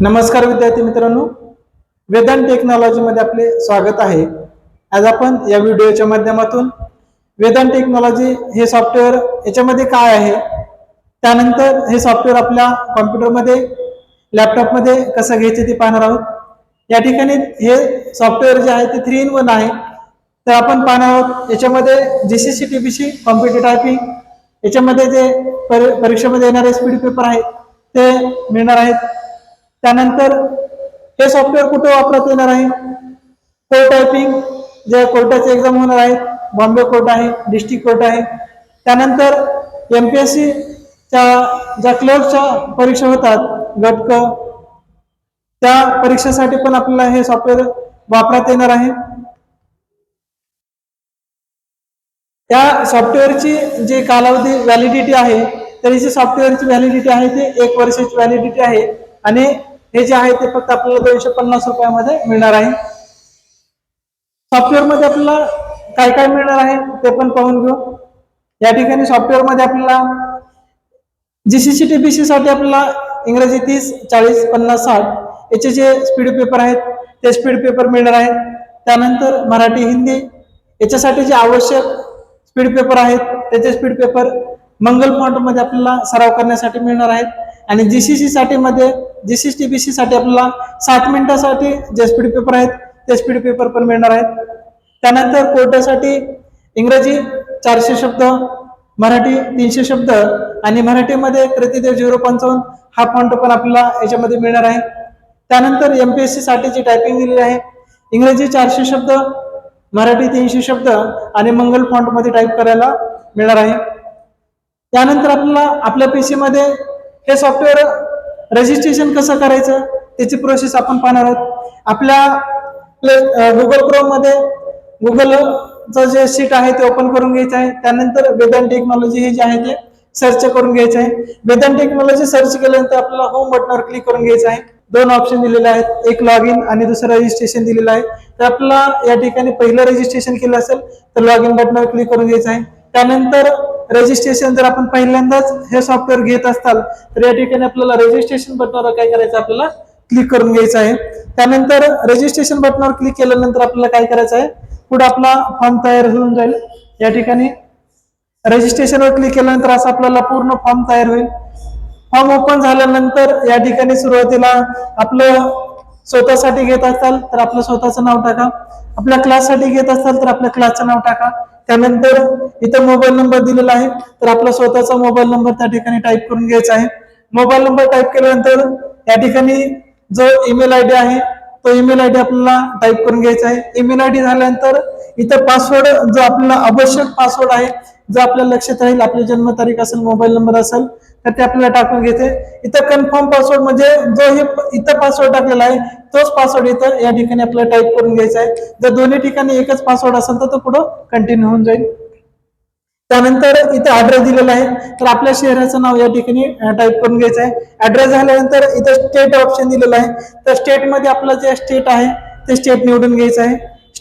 नमस्कार विद्यार्थी मित्रांनो. वेदांत टेक्नॉलॉजीमध्ये आपले स्वागत आहे. आज आपण या व्हिडिओच्या माध्यमातून वेदांत टेक्नॉलॉजी हे सॉफ्टवेअर याच्यामध्ये काय आहे? त्यानंतर हे सॉफ्टवेअर आपल्या कॉम्प्युटरमध्ये लॅपटॉपमध्ये कसं घ्यायचे ते पाहणार आहोत. या ठिकाणी हे सॉफ्टवेअर जे आहे ते थ्री इन वन आहे. तर आपण पाहणार आहोत याच्यामध्ये G C C T B C computer typing याच्यामध्ये जे परीक्षेमध्ये येणारे स्पीड पेपर आहेत ते मिळणार आहेत. त्यानंतर हे सॉफ्टवेअर कुठे वापरत येणार आहे? कोर्ट टायपिंग जे कोर्टाचे एक्झाम होणार आहेत बॉम्बे कोर्ट आहे डिस्ट्रिक्ट कोर्ट आहे. त्यानंतर एम पी एस सीच्या ज्या क्लर्कच्या परीक्षा होतात गटक त्या परीक्षेसाठी पण आपल्याला हे सॉफ्टवेअर वापरात येणार आहे. या सॉफ्टवेअरची जी कालावधी व्हॅलिडिटी आहे तर जी सॉफ्टवेअरची व्हॅलिडिटी आहे ती एक वर्षाची व्हॅलिडिटी आहे. आणि हे जे आहे ते फक्त आपल्याला दोनशे पन्नास रुपयामध्ये मिळणार आहे. सॉफ्टवेअरमध्ये आपल्याला काय काय मिळणार आहे ते पण पाहून घेऊ. या ठिकाणी सॉफ्टवेअरमध्ये आपल्याला जीसीसी टीपीसी साठी आपल्याला इंग्रजी तीस चाळीस पन्नास साठ याचे जे स्पीड पेपर आहेत ते स्पीड पेपर मिळणार आहेत त्यानंतर मराठी हिंदी याच्यासाठी जे आवश्यक स्पीड पेपर आहेत त्याचे स्पीड पेपर मंगल फॉन्ट आपल्याला सराव करण्यासाठी मिळणार आहेत. आणि जीसीसी साठी मध्ये जीसीसी सी साठी आपल्याला सात मिनिटासाठी जे स्पीड पेपर आहेत ते स्पीड पेपर पण मिळणार आहेत. त्यानंतर कोर्टासाठी इंग्रजी चारशे शब्द मराठी तीनशे शब्द आणि मराठीमध्ये प्रतिदेव झिरो पंचावन्न हा फॉन्ट पण आपल्याला याच्यामध्ये मिळणार आहे. त्यानंतर एम पी एससाठी जी टायपिंग दिलेली आहे इंग्रजी चारशे शब्द मराठी तीनशे शब्द आणि मंगल फॉन्टमध्ये टाईप करायला मिळणार आहे. त्यानंतर आपल्याला आपल्या पी सीमध्ये हे सॉफ्टवेअर रजिस्ट्रेशन कसं करायचं? त्याची प्रोसेस आपण पाहणार आहोत. आपल्या गुगल क्रोममध्ये गुगलचं जे सीट आहे ते ओपन करून घ्यायचं आहे. त्यानंतर वेदन टेक्नॉलॉजी हे जे आहे ते सर्च करून घ्यायचं आहे. वेदन टेक्नॉलॉजी सर्च केल्यानंतर आपल्याला होम बटनावर क्लिक करून घ्यायचं आहे. दोन ऑप्शन दिलेले आहेत. एक लॉग इन आणि दुसरं रजिस्ट्रेशन दिलेलं आहे. तर आपल्याला या ठिकाणी पहिलं रजिस्ट्रेशन केलं असेल तर लॉग इन बटनावर क्लिक करून घ्यायचं आहे. त्यानंतर रजिस्ट्रेशन जर आपण पहिल्यांदाच हे सॉफ्टवेअर घेत असताल तर या ठिकाणी आपल्याला रजिस्ट्रेशन बटनावर काय करायचं आपल्याला? क्लिक करून घ्यायचं आहे. त्यानंतर रजिस्ट्रेशन बटनावर क्लिक केल्यानंतर आपल्याला काय करायचं आहे? पुढे आपला फॉर्म तयार होऊन जाईल. या ठिकाणी रजिस्ट्रेशनवर क्लिक केल्यानंतर असा आपल्याला पूर्ण फॉर्म तयार होईल. फॉर्म ओपन झाल्यानंतर या ठिकाणी सुरुवातीला आपलं स्वतःसाठी घेत असाल तर आपलं स्वतःचं नाव टाका. आपल्या क्लाससाठी घेत असाल तर आपल्या क्लासचं नाव टाका. त्यानंतर इथं मोबाईल नंबर दिलेला आहे. तर आपला स्वतःचा मोबाईल नंबर त्या ठिकाणी टाईप करून घ्यायचा आहे. मोबाईल नंबर टाईप केल्यानंतर या ठिकाणी जो ईमेल आय डी आहे तो ईमेल आय डी आपल्याला टाईप करून घ्यायचा आहे. ईमेल आय डी झाल्यानंतर इथं पासवर्ड जो आपल्याला आवश्यक पासवर्ड आहे जो आपल्या लक्षात राहील आपली जन्मतारीख असेल मोबाईल नंबर असेल तर ते आपल्याला टाकून घेते. इथं कन्फर्म पासवर्ड म्हणजे जो हे इथं पासवर्ड टाकलेला आहे तोच पासवर्ड इथं या ठिकाणी आपल्याला टाईप करून घ्यायचा आहे. जर दोन्ही ठिकाणी एकच पासवर्ड असेल तर तो पुढं कंटिन्यू होऊन जाईल. त्यानंतर इथे ऍड्रेस दिलेला आहे तर आपल्या शहराचं नाव या ठिकाणी टाईप करून घ्यायचं आहे. ऍड्रेस झाल्यानंतर इथं स्टेट ऑप्शन दिलेलं आहे. तर स्टेटमध्ये आपलं जे स्टेट आहे ते स्टेट निवडून घ्यायचं आहे.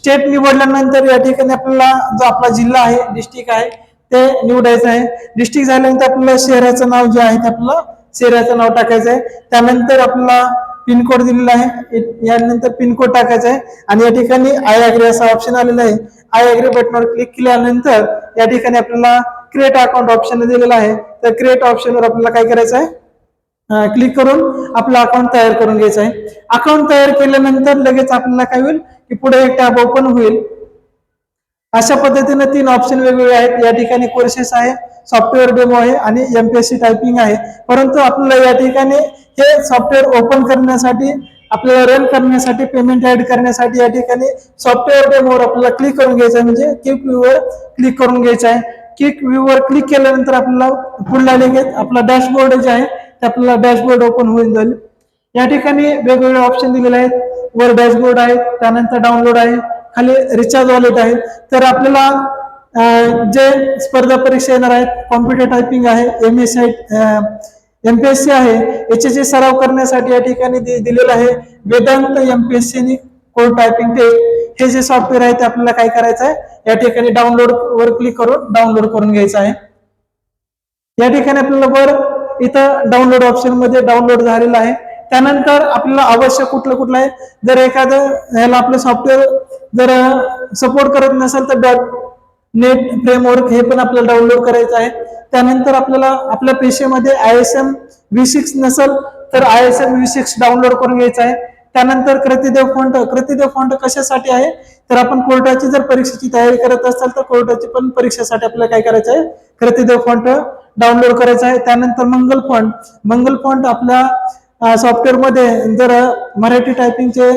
स्टेट निवडल्यानंतर या ठिकाणी आपल्याला जो आपला जिल्हा आहे डिस्ट्रिक्ट आहे ते निवडायचं आहे. डिस्ट्रिक्ट झाल्यानंतर आपल्याला शहराचं नाव जे आहे ते आपलं शहराचं नाव टाकायचं आहे. त्यानंतर आपला पिनकोड दिलेला आहे. यानंतर पिनकोड टाकायचा आहे. आणि या ठिकाणी आय अग्री असा ऑप्शन आलेला आहे. आय अग्री बटनावर क्लिक केल्यानंतर या ठिकाणी आपल्याला क्रिएट अकाउंट ऑप्शन दिलेला आहे. तर क्रिएट ऑप्शनवर आपल्याला काय करायचं आहे? क्लिक करून आपलं अकाउंट तयार करून घ्यायचं आहे. अकाउंट तयार केल्यानंतर लगेच आपल्याला काय होईल? की पुढे एक टॅब ओपन होईल. अशा पद्धतीने तीन ऑप्शन वेगवेगळे आहेत. या ठिकाणी कोर्सेस आहे सॉफ्टवेअर डेमो आहे आणि एमपीएससी टायपिंग आहे. परंतु आपल्याला या ठिकाणी हे सॉफ्टवेअर ओपन करण्यासाठी आपल्याला रन करण्यासाठी पेमेंट ऍड करण्यासाठी या ठिकाणी सॉफ्टवेअर डेमोवर आपल्याला क्लिक करून घ्यायचं आहे. म्हणजे क्लिक व्ह्यूवर क्लिक करून घ्यायचं आहे. क्लिक व्ह्यूवर क्लिक केल्यानंतर आपल्याला पुढला लगेच आपला डॅशबोर्ड जे आहे ते आपल्याला डॅशबोर्ड ओपन होऊन जाईल. या ठिकाणी वेगवेगळे ऑप्शन दिलेले आहेत. वर डॅशबोर्ड आहे त्यानंतर डाउनलोड आहे खाली रिचार्ज वॉलेट आहे. तर आपल्याला जे स्पर्धा परीक्षा येणार आहेत कॉम्प्युटर टायपिंग आहे एम एस आय सी आहे याचे जे सराव करण्यासाठी या ठिकाणी दिलेलं आहे Vedant MPSC code typing test हे जे सॉफ्टवेअर आहे ते आपल्याला काय करायचं आहे या ठिकाणी डाउनलोड वर क्लिक करून डाउनलोड करून घ्यायचं आहे. या ठिकाणी आपल्याला वर इथं डाउनलोड ऑप्शनमध्ये डाउनलोड झालेलं आहे. त्यानंतर आपल्याला आवश्यक कुठलं कुठलं आहे. जर एखादं ह्याला आपलं सॉफ्टवेअर जर सपोर्ट करत नसेल तर डॉट नेट फ्रेमवर्क हे पण आपल्याला डाउनलोड करायचं आहे. त्यानंतर आपल्याला आपल्या पेशेमध्ये I S M V six नसेल तर I S M V six download करून घ्यायचं आहे. त्यानंतर कृतिदेव फॉन्ट कृतिदेव फॉन्ट कशासाठी आहे? तर आपण कोर्टाची जर परीक्षेची तयारी करत असाल तर कोर्टाची पण परीक्षेसाठी आपल्याला काय करायचं आहे? कृतिदेव फॉन्ट डाउनलोड करायचा आहे. त्यानंतर मंगल फॉन्ट मंगल फॉन्ट आपल्या सॉफ्टवेअरमध्ये जर मराठी टायपिंगचे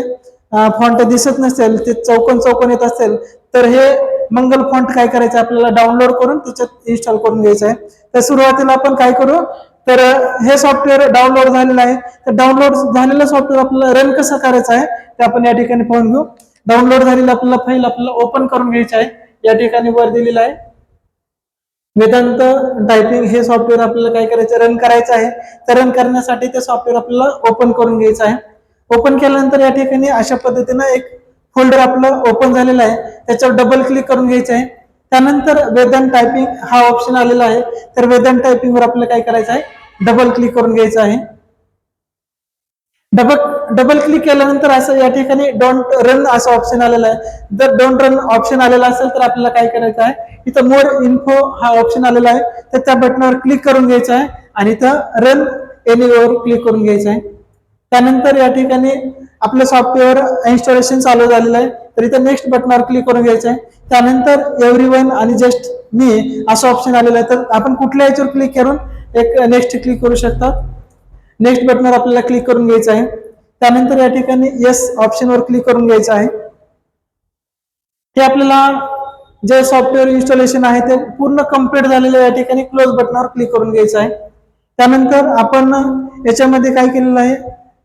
फॉन्ट दिसत नसेल ते चौकोन चौकोन येत असेल तर हे मंगल फॉन्ट काय करायचं? आपल्याला डाउनलोड करून त्याच्यात इन्स्टॉल करून घ्यायचं आहे. तर सुरुवातीला आपण काय करू? तर हे सॉफ्टवेअर डाउनलोड झालेलं आहे. तर डाउनलोड झालेलं सॉफ्टवेअर आपल्याला रन कसं करायचं आहे? ते आपण या ठिकाणी पाहून घेऊ. डाउनलोड झालेलं आपल्याला फाईल आपल्याला ओपन करून घ्यायची आहे. या ठिकाणी वर दिलेलं आहे. वेदांत टायपिंग हे सॉफ्टवेअर आपल्याला काय करायचं? रन करायचं आहे. तर रन करण्यासाठी ते सॉफ्टवेअर आपल्याला ओपन करून घ्यायचं आहे. ओपन केल्यानंतर या ठिकाणी अशा पद्धतीनं एक फोल्डर आपलं ओपन झालेलं आहे. त्याच्यावर डबल क्लिक करून घ्यायचं आहे. त्यानंतर वेदांत टायपिंग हा ऑप्शन आलेला आहे. तर वेदांत टायपिंग वर आपल्याला काय करायचं आहे? डबल क्लिक करून घ्यायचं आहे. डबल डबल क्लिक केल्यानंतर असं या ठिकाणी डोंट रन असं ऑप्शन आलेलं आहे. जर डोंट रन ऑप्शन आलेला असेल तर आपल्याला काय करायचं आहे? इथं मोर इन्फो हा ऑप्शन आलेला आहे. तर त्या बटनावर क्लिक करून घ्यायचं आहे आणि इथं रन एनिवर क्लिक करून घ्यायचं आहे. त्यानंतर या ठिकाणी आपलं सॉफ्टवेअर इन्स्टॉलेशन चालू झालेलं आहे. तर इथं नेक्स्ट बटनावर क्लिक करून घ्यायचं आहे. त्यानंतर एव्हरी वन आणि जस्ट मी असं ऑप्शन आलेलं आहे. तर आपण कुठल्या याच्यावर क्लिक करून एक नेक्स्ट क्लिक करू शकता? नेक्स्ट बटनवर आपल्याला क्लिक करून घ्यायचं आहे. त्यानंतर या ठिकाणी येस ऑप्शनवर क्लिक करून घ्यायचं आहे. हे आपल्याला जे सॉफ्टवेअर इन्स्टॉलेशन आहे ते पूर्ण कंप्लीट झालेलं या ठिकाणी क्लोज बटनावर क्लिक करून घ्यायचं आहे. त्यानंतर आपण याच्यामध्ये काय केलेलं आहे?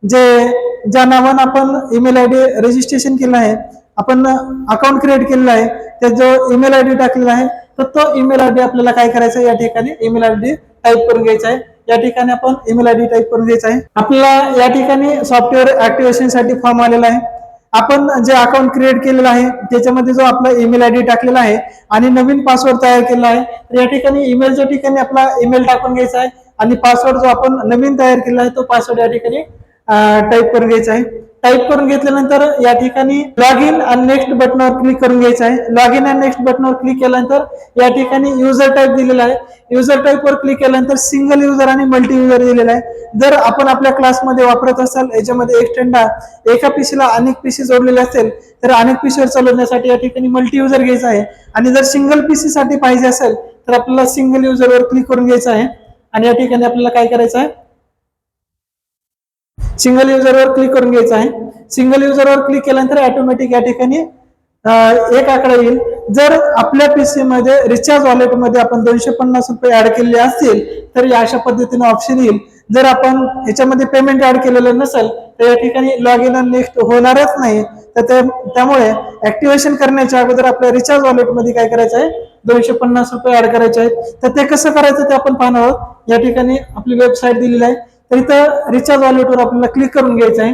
जे ज्या नावानं आपण ईमेल आय डी रजिस्ट्रेशन केलं आहे आपण अकाउंट क्रिएट केलेलं आहे त्या जो ईमेल आय डी टाकलेला आहे तर तो ईमेल आय डी आपल्याला काय करायचं आहे? या ठिकाणी ईमेल आय डी टाईप करून घ्यायचा आहे. या ठिकाणी आपण ईमेल आय डी टाईप करून द्यायचा आहे. आपल्याला या ठिकाणी सॉफ्टवेअर ऍक्टिव्हेशनसाठी फॉर्म आलेला आहे. आपण जे अकाउंट क्रिएट केलेलं आहे त्याच्यामध्ये जो आपला ईमेल आय डी टाकलेला आहे आणि नवीन पासवर्ड तयार केला आहे तर या ठिकाणी ईमेलच्या ठिकाणी आपला ईमेल टाकून घ्यायचा आहे आणि पासवर्ड जो आपण नवीन तयार केला आहे तो पासवर्ड या ठिकाणी टाईप करून घ्यायचा आहे. टाईप करून घेतल्यानंतर या ठिकाणी लॉग इन आणि नेक्स्ट बटनावर क्लिक करून घ्यायचं आहे. लॉग इन आणि नेक्स्ट बटनावर क्लिक केल्यानंतर या ठिकाणी युजर टाईप दिलेला आहे. युजर टाईपवर क्लिक केल्यानंतर सिंगल युजर आणि मल्टी युजर दिलेला आहे. जर आपण आपल्या क्लासमध्ये वापरत असाल याच्यामध्ये एक्सटेंडा एका पीसीला अनेक पीसी जोडलेले असेल तर अनेक पीसीवर चालवण्यासाठी या ठिकाणी मल्टी युजर घ्यायचा आहे. आणि जर सिंगल पीसी साठी पाहिजे असेल तर आपल्याला सिंगल युजरवर क्लिक करून घ्यायचं आहे. आणि या ठिकाणी आपल्याला काय करायचं आहे? सिंगल युजरवर क्लिक करून घ्यायचं आहे. सिंगल युजरवर क्लिक केल्यानंतर ऑटोमॅटिक या ठिकाणी एक आकडा येईल. जर आपल्या पीसी मध्ये रिचार्ज वॉलेटमध्ये आपण दोनशे पन्नास रुपये ऍड केलेले असतील तर या अशा पद्धतीने ऑप्शन येईल. जर आपण याच्यामध्ये पेमेंट ऍड केलेलं नसेल तर या ठिकाणी लॉग इन आणि नेक्स्ट होणारच नाही. तर त्या- त्यामुळे ऍक्टिव्हेशन करण्याच्या अगोदर आपल्या रिचार्ज वॉलेटमध्ये काय करायचं आहे? दोनशे पन्नास रुपये ऍड करायचे आहेत. तर ते कसं करायचं ते आपण पाहणार आहोत. या ठिकाणी आपली वेबसाईट दिलेली आहे. तर इथं रिचार्ज वॉलेटवर आपल्याला क्लिक करून घ्यायचं आहे.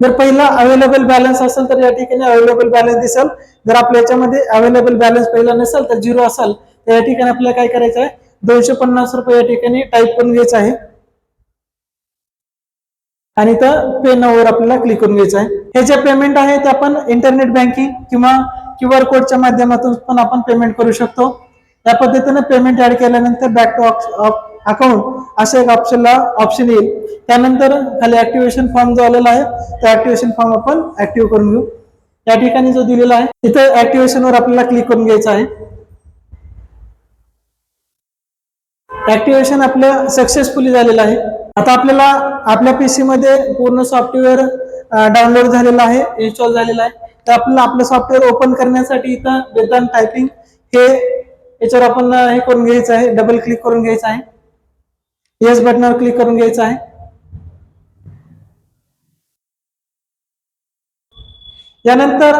जर पहिला अवेलेबल बॅलन्स असेल तर या ठिकाणी अवेलेबल बॅलन्स दिसेल. जर आपल्या याच्यामध्ये अवेलेबल बॅलन्स पहिला नसेल तर झिरो असेल तर या ठिकाणी आपल्याला काय करायचं आहे? दोनशे पन्नास रुपये या ठिकाणी टाईप करून घ्यायचं आहे. आणि इथं पे नावर आपल्याला क्लिक करून घ्यायचं आहे. हे जे पेमेंट आहे ते आपण इंटरनेट बँकिंग किंवा क्यू आर कोडच्या माध्यमातून पण आपण पेमेंट करू शकतो. या पद्धतीने पेमेंट ऍड केल्यानंतर बॅक टू अकाउंट असं एक ऑप्शनला ऑप्शन येईल. त्यानंतर खाली ऍक्टिव्हेशन फॉर्म जो आलेला आहे तो ऍक्टिव्हेशन फॉर्म आपण ऍक्टिव्ह करून घेऊ. या ठिकाणी जो दिलेला आहे तिथं ऍक्टिव्हेशन वर आपल्याला क्लिक करून घ्यायचं आहे. ऍक्टिव्हेशन आपलं सक्सेसफुली झालेलं आहे. आता आपल्याला आपल्या पीसी मध्ये पूर्ण सॉफ्टवेअर डाउनलोड झालेला आहे इन्स्टॉल झालेला आहे. तर आपल्याला आपलं सॉफ्टवेअर ओपन करण्यासाठी इथं वेदांत टायपिंग हे याच्यावर आपण हे करून घ्यायचं आहे. डबल क्लिक करून घ्यायचं आहे. येस बटनावर क्लिक करून घ्यायचं आहे. यानंतर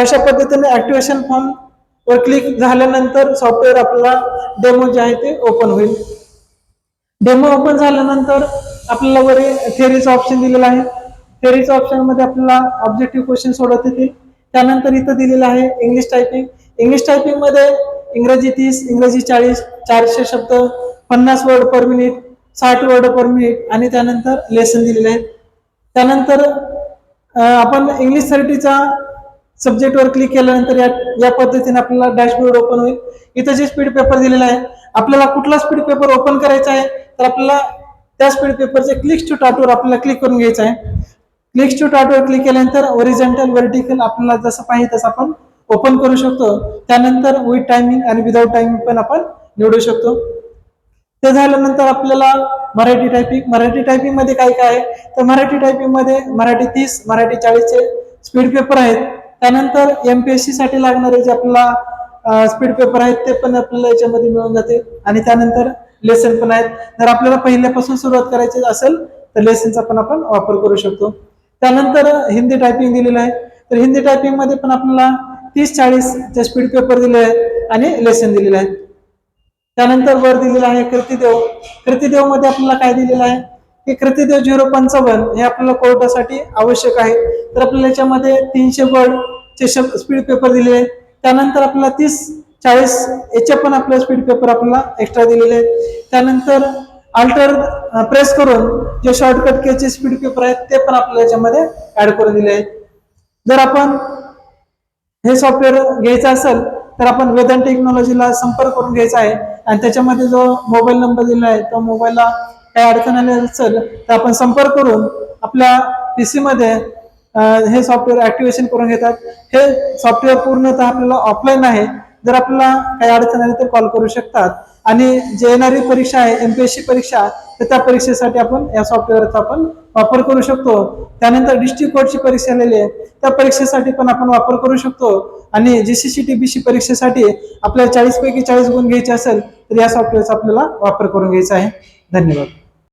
अशा पद्धतीने ऍक्टिव्हेशन फॉर्म वर क्लिक झाल्यानंतर सॉफ्टवेअर आपल्याला डेमो जे आहे ते ओपन होईल. डेमो ओपन झाल्यानंतर आपल्याला वर थेअरीचा ऑप्शन दिलेलं आहे. थेअरीच्या ऑप्शनमध्ये आपल्याला ऑब्जेक्टिव्ह क्वेश्चन सोडवता येतील. त्यानंतर इथं दिलेलं आहे इंग्लिश टायपिंग इंग्लिश टायपिंगमध्ये इंग्रजी तीस इंग्रजी चाळीस चारशे शब्द पन्नास वर्ड पर मिनिट साठ वर्ड पर मिनिट आणि त्यानंतर लेसन दिलेले आहेत. त्यानंतर आपण इंग्लिश थर्टीचा सब्जेक्टवर क्लिक केल्यानंतर या या पद्धतीने आपल्याला डॅशबोर्ड ओपन होईल. इथं जे स्पीड पेपर दिलेला आहे आपल्याला कुठला स्पीड पेपर ओपन करायचा आहे तर आपल्याला त्या स्पीड पेपरचे क्लिक टू टाटवर आपल्याला क्लिक करून घ्यायचं आहे. क्लिक टू टाटवर क्लिक केल्यानंतर ओरिजेंटल व्हर्टिकल आपल्याला जसं पाहिजे तसं आपण ओपन करू शकतो. त्यानंतर विथ टायमिंग आणि विदाउट टायमिंग पण आपण निवडू शकतो. ते झाल्यानंतर आपल्याला मराठी टायपिंग मराठी टायपिंगमध्ये काय काय आहे? तर मराठी टायपिंगमध्ये मराठी तीस मराठी चाळीसचे स्पीड पेपर आहेत. त्यानंतर एमपीएससी साठी लागणारे जे आपल्याला स्पीड पेपर आहेत ते पण आपल्याला याच्यामध्ये मिळून जाते आणि त्यानंतर लेसन पण आहेत. जर आपल्याला पहिल्यापासून सुरुवात करायची असेल तर लेसनचा पण आपण वापर करू शकतो. त्यानंतर हिंदी टायपिंग दिलेलं आहे. तर हिंदी टायपिंगमध्ये पण आपल्याला तीस चाळीसचे स्पीड पेपर दिले आहे आणि लेसन दिलेलं आहे त्यानंतर वर दिलेलं आहे कृतीदेव. कृतीदेवमध्ये आपल्याला काय दिलेलं आहे? की कृतिदेव झिरो पंचावन्न हे आपल्याला कोर्टासाठी आवश्यक आहे. तर आपल्याला याच्यामध्ये तीनशे वर्ड शब्द स्पीड पेपर दिलेले आहेत. त्यानंतर आपल्याला तीस चाळीस याचे पण आपले स्पीड पेपर आपल्याला एक्स्ट्रा दिलेले आहेत. त्यानंतर अल्टर प्रेस करून जे शॉर्टकट केचे स्पीड पेपर आहेत ते पण आपल्याला याच्यामध्ये ऍड करून दिले आहेत. जर आपण हे सॉफ्टवेअर घ्यायचं असेल तर आपण वेदन टेक्नॉलॉजीला संपर्क करून घ्यायचा आहे. आणि त्याच्यामध्ये जो मोबाईल नंबर दिला आहे तो मोबाईलला काही अडचण आली असेल तर आपण संपर्क करून आपल्या पी सीमध्ये हे सॉफ्टवेअर ॲक्टिवेशन करून घेतात. हे सॉफ्टवेअर पूर्णतः आपल्याला ऑफलाईन आहे. जर आपल्याला काही अडचण आली तर कॉल करू शकतात. आणि जे येणारी परीक्षा आहे एम पी एस सी परीक्षा तर त्या परीक्षेसाठी आपण या सॉफ्टवेअरचा आपण वापर करू शकतो. त्यानंतर डिस्ट्रिक्ट कोर्टची परीक्षा आलेली आहे. त्या परीक्षेसाठी पण आपण वापर करू शकतो. आणि जीसीसी टीबीसी परीक्षेसाठी आपल्याला चाळीस पैकी चाळीस गुण घ्यायचे असेल तर या सॉफ्टवेअरचा आपल्याला वापर करून घ्यायचा आहे. धन्यवाद.